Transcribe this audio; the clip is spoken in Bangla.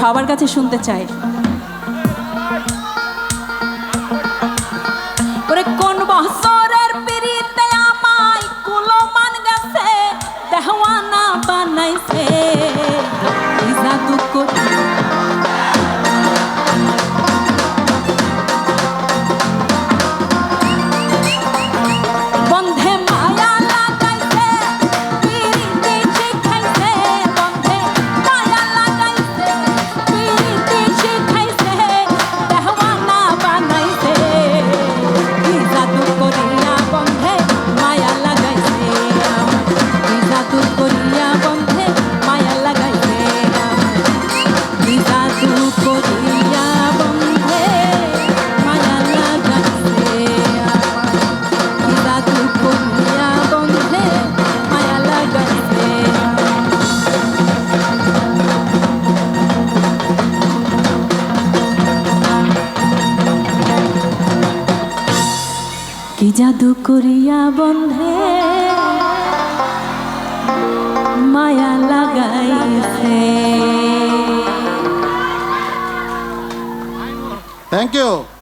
সবার কাছে শুনতে চাই। কি জাদু করিয়া বন্ধে? মায়া লাগাইছে। Thank you